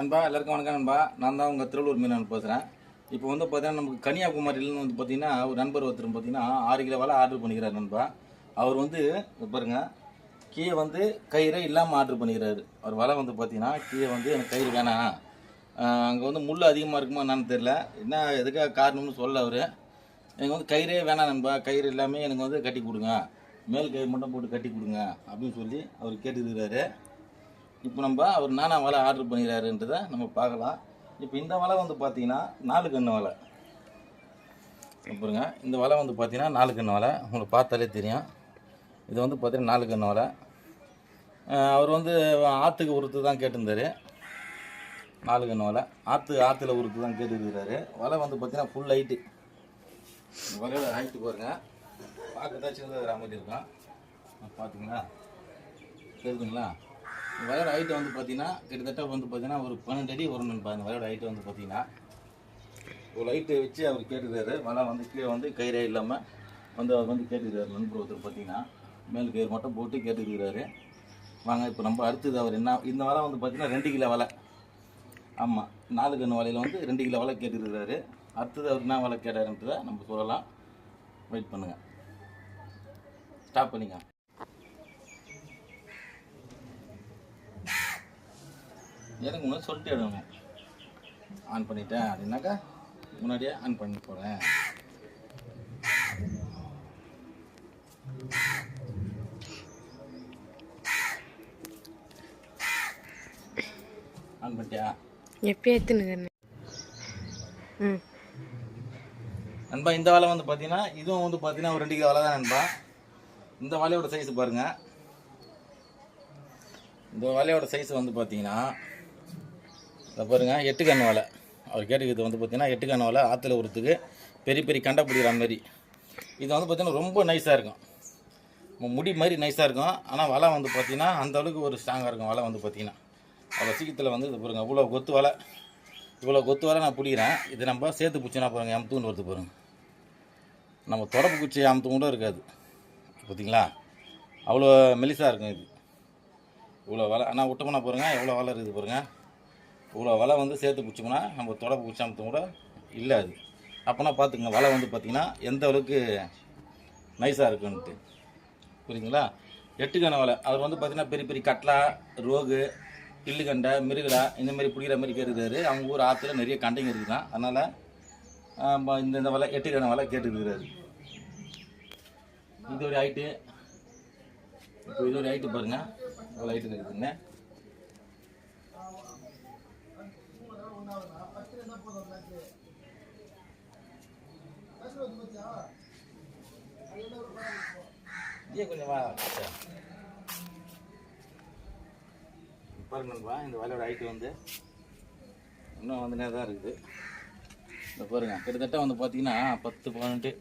நண்பா எல்லாருக்கும் வணக்கம் நண்பா. நான் தான் உங்கள் திருவள்ளூர் மீனவன் பேசுகிறேன் இப்போ வந்து பார்த்தீங்கன்னா நமக்கு கன்னியாகுமரியிலேருந்து வந்து பார்த்தீங்கன்னா ஒரு நண்பர் ஒருத்தர் பார்த்தீங்கன்னா ஆறு கிலோ வலை ஆர்டர் பண்ணிக்கிறார் நண்பா. அவர் வந்து பாருங்கள் பாருங்க கீழே வந்து கயிறே இல்லாமல் ஆர்டர் பண்ணிக்கிறாரு. அவர் வலை வந்து பார்த்தீங்கன்னா கீழே வந்து எனக்கு கயிறு வேணாம். அங்கே வந்து முள் அதிகமாக இருக்குமா என்னன்னு தெரில என்ன எதுக்காக காரணம்னு சொல்ல அவர். எனக்கு வந்து கயிறே வேணாம் நண்பா. கயிறு எல்லாமே எனக்கு வந்து கட்டி கொடுங்க. மேல் கயிறு மட்டும் போட்டு கட்டி கொடுங்க அப்படின்னு சொல்லி அவர் கேட்டுக்கிறாரு. இப்போ நம்ம அவர் நானா வலை ஆர்டர் பண்ணிக்கிறாருன்றதை நம்ம பார்க்கலாம். இப்போ இந்த வலை வந்து பார்த்தீங்கன்னா நாலு கண்ணு வலை. இங்க பாருங்க இந்த வலை வந்து பார்த்தீங்கன்னா நாலு கண்ணு வலை. உங்களுக்கு பார்த்தாலே தெரியும். இது வந்து பார்த்தீங்கன்னா நாலு கண்ணு வலை. அவர் வந்து ஆற்றுக்கு உறுத்து தான் கேட்டிருந்தாரு. நாலு கண்ணு வலை. ஆற்று ஆற்றுல உறுத்து தான் கேட்டுருக்கிறாரு. வலை வந்து பார்த்தீங்கன்னா ஃபுல் ஹைட்டு வலையோட ஹைட்டு பாருங்கள் பார்க்க தான் சின்னதாக மாதிரி இருக்கும். பார்த்தீங்களா தெரியுதுங்களா? வயரோட ஹைட் வந்து பார்த்தீங்கன்னா கிட்டத்தட்ட வந்து பார்த்தீங்கன்னா ஒரு பன்னெண்டு அடி வரும் நண்பா. வயரோட ஹைட் ஹைட்டு வந்து பார்த்தீங்கன்னா ஒரு லைட்டு வச்சு அவர் கேட்டுக்கிறாரு வலை வந்து கீழே வந்து கயிறே இல்லாமல் வந்து அவர் வந்து கேட்டுக்கிறாரு நண்பர் ஒருத்தர் பார்த்தீங்கன்னா மேல் கயிறு மட்டும் போட்டு கேட்டுக்கிறாரு வாங்க இப்போ நம்ம அடுத்தது அவர் என்ன இந்த வலை வந்து பார்த்தீங்கன்னா ரெண்டு கிலோ வலை. ஆமாம் நாலு கன்று வலையில் வந்து ரெண்டு கிலோ வலை கேட்டுக்கிறாரு அடுத்தது அவர் என்ன வலை கேட்டாருன்றதை நம்ம சொல்லலாம். வெயிட் பண்ணுங்கள் ஸ்டாப் பண்ணிங்க எனக்கு முன்னாடி சொல்லிட்டு எடுக்கணும் ஆன் பண்ணிட்டேன் அப்படின்னாக்கா முன்னாடியே ஆன் பண்ணி போகிறேன் ஆன் பண்ணிட்டியா? எப்பயும் எத்துனுங்க ம். நண்பா இந்த வலை வந்து பார்த்தீங்கன்னா இதுவும் வந்து பார்த்தீங்கன்னா ஒரு ரெண்டு கிலோ வலை தான் நண்பா. இந்த வலையோட சைஸ் பாருங்க. இந்த வலையோட சைஸ் வந்து பார்த்தீங்கன்னா இதை பாருங்க எட்டு கண் வலை அவர் கேட்டுக்கிறது வந்து பார்த்தீங்கன்னா எட்டு கண் வலை ஆற்றுல உரத்துக்கு பெரிய பெரிய கண்டை பிடிக்கிற மாதிரி. இது வந்து பார்த்தீங்கன்னா ரொம்ப நைஸாக இருக்கும். முடி மாதிரி நைஸாக இருக்கும். ஆனால் வலை வந்து பார்த்தீங்கன்னா அந்த அளவுக்கு ஒரு ஸ்ட்ராங்காக இருக்கும் வலை வந்து பார்த்தீங்கன்னா அவ்வளோ சீக்கிரத்தில் வந்து இது பாருங்கள் இவ்வளோ கொத்து வலை இவ்வளோ கொத்து வலை நான் பிடிக்கிறேன். இது நம்ம சேர்த்து பிடிச்சினா பாருங்க எம்தூன்னு வருது பாருங்கள் நம்ம தொடப்பு குச்சி அமுத்து கூட இருக்காது. பார்த்தீங்களா அவ்வளோ மெலிசாக இருக்கும் இது. இவ்வளோ வலை ஆனால் விட்டோம்னா பாருங்கள் எவ்வளோ வலை இருக்குது பாருங்கள் இவ்வளோ வலை வந்து சேர்த்து பிடிச்சோம்னா நம்ம தொடப்பு பிடிச்சாமத்தும் கூட இல்லை அது அப்போனா பார்த்துங்க வலை வந்து பார்த்திங்கன்னா எந்த அளவுக்கு நைஸாக இருக்குன்ட்டு. புரியுதுங்களா? எட்டுக்கான வலை. அவர் வந்து பார்த்திங்கன்னா பெரிய பெரிய கட்லா ரோகு கில்லுகண்டை மிருகலா இந்த மாதிரி பிடிக்கிற மாதிரி கேட்டுக்கிறாரு அவங்க ஊர் ஆற்றுல நிறைய கண்டைங்க இருக்குதான். அதனால் இந்த இந்த வலை எட்டுக்கான வலை கேட்டுக்கிறாரு இது ஒரு ஹைட்டு இப்போ இது ஒரு ஹைட்டு பாருங்கள் இவ்வளோ ஹைட்டு இருக்குதுங்க. ஏன் கொஞ்சம் வா அச்சா. இந்த வலையோட ஹைட்டு வந்து இன்னும் வந்துனே தான் இருக்குது இந்த பாருங்க கிட்டத்தட்ட வந்து பார்த்தீங்கன்னா பத்து பதினெட்டு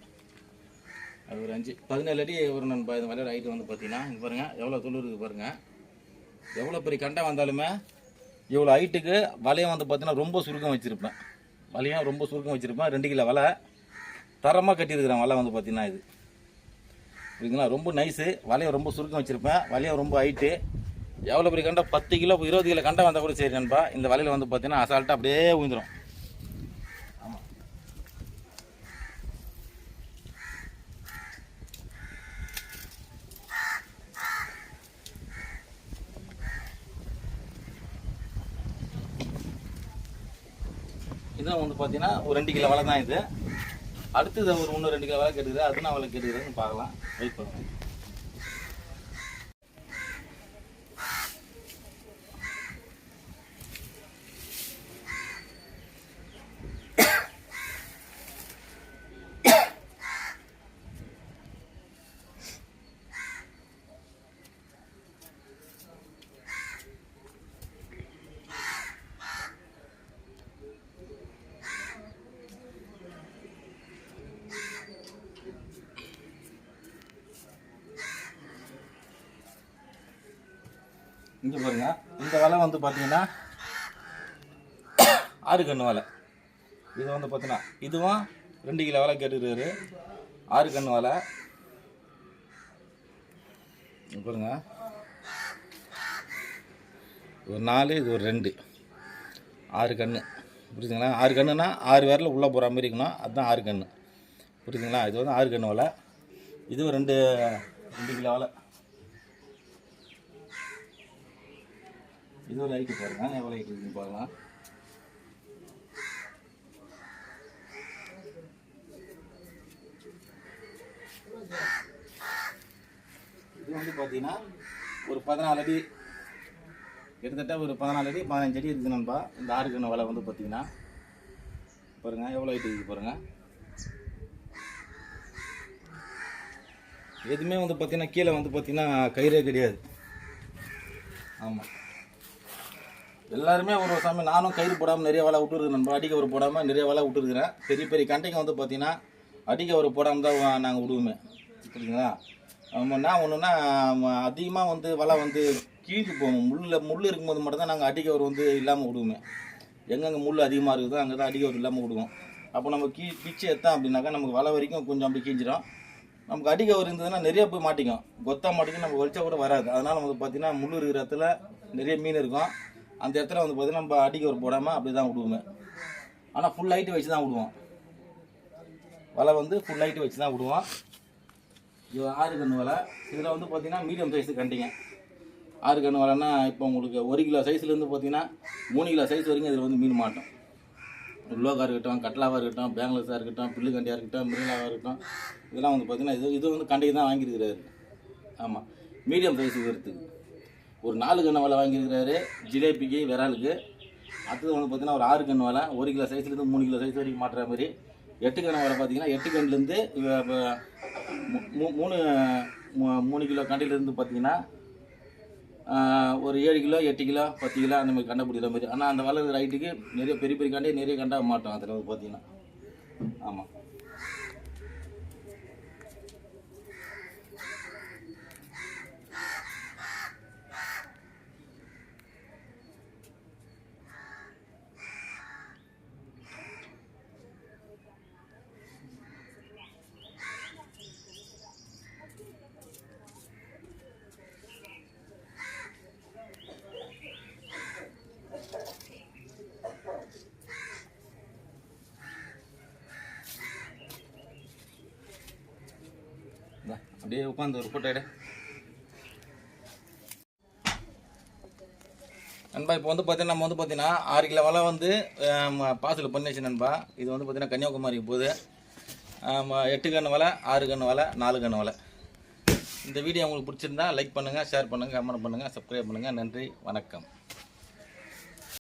அது ஒரு அஞ்சு பதினேழு அடி ஒரு நண்பா இந்த வலையோட ஹைட்டு வந்து பார்த்தீங்கன்னா இங்க பாருங்க எவ்வளோ துளு இருக்குது பாருங்கள் எவ்வளோ பெரிய கண்டை வந்தாலுமே இவ்வளோ ஹைட்டுக்கு வலையை வந்து பார்த்தீங்கன்னா ரொம்ப சுருக்கம் வச்சுருப்பேன். வலையும் ரொம்ப சுருக்கம் வச்சுருப்பேன். ரெண்டு கிலோ வலை. தரமாக கட்டியிருக்கிறேன் வலை வந்து பார்த்தீங்கன்னா இது. புரியுதுங்களா? ரொம்ப நைஸு வலையை ரொம்ப சுருக்கம் வச்சுருப்பேன். வலையும் ரொம்ப ஹைட்டு எவ்வளோ பெரிய கண்டா? பத்து கிலோ இருபது கிலோ கண்டா வந்தால் கூட சரி நண்பா. இந்த வலையில் வந்து பார்த்தீங்கன்னா அசால்ட்டாக அப்படியே உயிந்துடும் இதுவும் வந்து பார்த்தீங்கன்னா ஒரு ரெண்டு கிலோ வலை தான் இது. அடுத்தது ஒரு ஒன்று ரெண்டு கிலோ வலை கேட்டுக்குது. அது நான் வலை கேட்டுக்கிறேன்னு பார்க்கலாம். வெயிட் பண்ணுவேன் இங்கே பாருங்க. இந்த வலை வந்து பார்த்தீங்கன்னா ஆறு கன்று வலை. இது வந்து பார்த்தீங்கன்னா இதுவும் ரெண்டு கிலோ வலை கேட்டுருக்காரு. ஆறு கன்று வலை. பாருங்க. ஒரு நாலு இது ஒரு ரெண்டு. ஆறு கன்று புரியுதுங்களா ஆறு கன்றுனா ஆறு பேரில் உள்ளே போகிற மாதிரி இருக்கணும். அதுதான் ஆறு கன்று புரியுதுங்களா இது வந்து ஆறு கன்று வலை. இதுவும் ரெண்டு ரெண்டு கிலோ வலை. இது ஒரு ஐட்டு பாருங்க எவ்வளோ ஐட்டு இருக்குன்னு பார்க்கலாம். இது வந்து பார்த்தீங்கன்னா ஒரு பதினாலு அடி. கிட்டத்தட்ட ஒரு பதினாலு அடி பதினஞ்சு அடி இருக்குது நண்பா. இந்த ஆறு வலை வந்து பார்த்தீங்கன்னா பாருங்கள் எவ்வளோ ஐட்டு இருக்குது பாருங்கள் எதுவுமே வந்து பார்த்தீங்கன்னா கீழே வந்து பார்த்தீங்கன்னா கயிறே கிடையாது. ஆமாம் எல்லாருமே ஒரு சமயம் நானும் கயிறு போடாமல் நிறைய வலை விட்டுருக்கேன் நண்பா. அடிக்க ஒரு போடாமல் நிறைய வலை விட்டுருக்குறேன் பெரிய பெரிய கண்டைங்க வந்து பார்த்தீங்கன்னா அடிக்க ஒரு போடாமல் தான் நாங்கள் விடுவோமே. புரியுதுங்களா நான் என்ன அதிகமாக வந்து வலை வந்து கீழ்க்கு போவோம் முள்ளில் முள் இருக்கும்போது மட்டும்தான் நாங்கள் அடிக்க ஒரு வந்து இல்லாமல் விடுவோமே. எங்கெங்கே முள் அதிகமாக இருக்குதோ அங்கே தான் அடிக்க ஒரு இல்லாமல் விடுவோம். அப்போ நம்ம கீ பிச்சு எடுத்தோம் அப்படின்னாக்கா நமக்கு வலை வரைக்கும் கொஞ்சம் அப்படி கீஞ்சிடும் நமக்கு அடிக்க ஒரு இருந்ததுன்னா நிறைய போய் மாட்டிக்கும். கொத்தா மாட்டிக்கும் நம்ம வலிச்சா கூட வராது. அதனால் வந்து பார்த்தீங்கன்னா முள் இருக்கிற இடத்துல நிறைய மீன் இருக்கும். அந்த இடத்துல வந்து பார்த்தீங்கன்னா நம்ம அடிக்க ஒரு போடாமல் அப்படி தான் விடுவோமே. ஆனால் ஃபுல் லைட்டு வச்சு தான் விடுவோம். வலை வந்து ஃபுல் லைட்டு வச்சு தான் விடுவோம். இது ஆறு கன்று வலை. இதில் வந்து பார்த்தீங்கன்னா மீடியம் சைஸு கண்டிங்க. ஆறு கன்று வலைன்னா இப்போ உங்களுக்கு ஒரு கிலோ சைஸ்லேருந்து பார்த்தீங்கன்னா மூணு கிலோ சைஸ் வரைக்கும் இதில் வந்து மீன் மாட்டோம். உள்ளோக்கா இருக்கட்டும் கட்லாவாக இருக்கட்டும் பேங்களஸாக இருக்கட்டும் பில்லு கண்டியாக இருக்கட்டும் மிருகலாவாக இருக்கட்டும். இதெல்லாம் வந்து பார்த்திங்கன்னா இது இது வந்து கண்டைக்கு தான் வாங்கியிருக்கிறாரு. ஆமாம் மீடியம் சைஸ் வருத்துக்கு ஒரு நாலு கன்று வலை வாங்கியிருக்கிறாரு ஜிலேபிக்கு விராலுக்கு அடுத்தது வந்து பார்த்தீங்கன்னா ஒரு ஆறு கன்று வலை ஒரு கிலோ சைஸ்லேருந்து மூணு கிலோ சைஸ் வரைக்கும் மாட்டுற மாதிரி. எட்டு கன்று வலை பார்த்தீங்கன்னா எட்டு கன்றுலேருந்து மூணு மூ- மூணு கிலோ கண்டிலேருந்து பார்த்தீங்கன்னா ஒரு ஏழு கிலோ எட்டு கிலோ பத்து கிலோ அந்த மாதிரி கண்டை பிடிக்கிற மாதிரி. ஆனால் அந்த வலை ரைட்டுக்கு நிறைய பெரிய பெரிய கண்டே நிறைய கண்டாக மாட்டோம் அதில் வந்து பார்த்தீங்கன்னா. ஆமாம் இந்தா, அப்படியே உட்காந்து ஒரு ஃபோட்டோ எடு. நண்பா இப்போ வந்து பார்த்தீங்கன்னா நம்ம வந்து பார்த்தீங்கன்னா ஆறு கிலோ வலை வந்து பாசில் பண்ணிச்சு நண்பா. இது வந்து பார்த்தீங்கன்னா கன்னியாகுமரிக்கு போகுது. எட்டு கன்று வலை ஆறு கன்று வலை நாலு கன்று வலை. இந்த வீடியோ உங்களுக்கு பிடிச்சிருந்தா லைக் பண்ணுங்கள் ஷேர் பண்ணுங்கள் கமெண்ட் பண்ணுங்கள் சப்ஸ்கிரைப் பண்ணுங்கள் நன்றி வணக்கம்.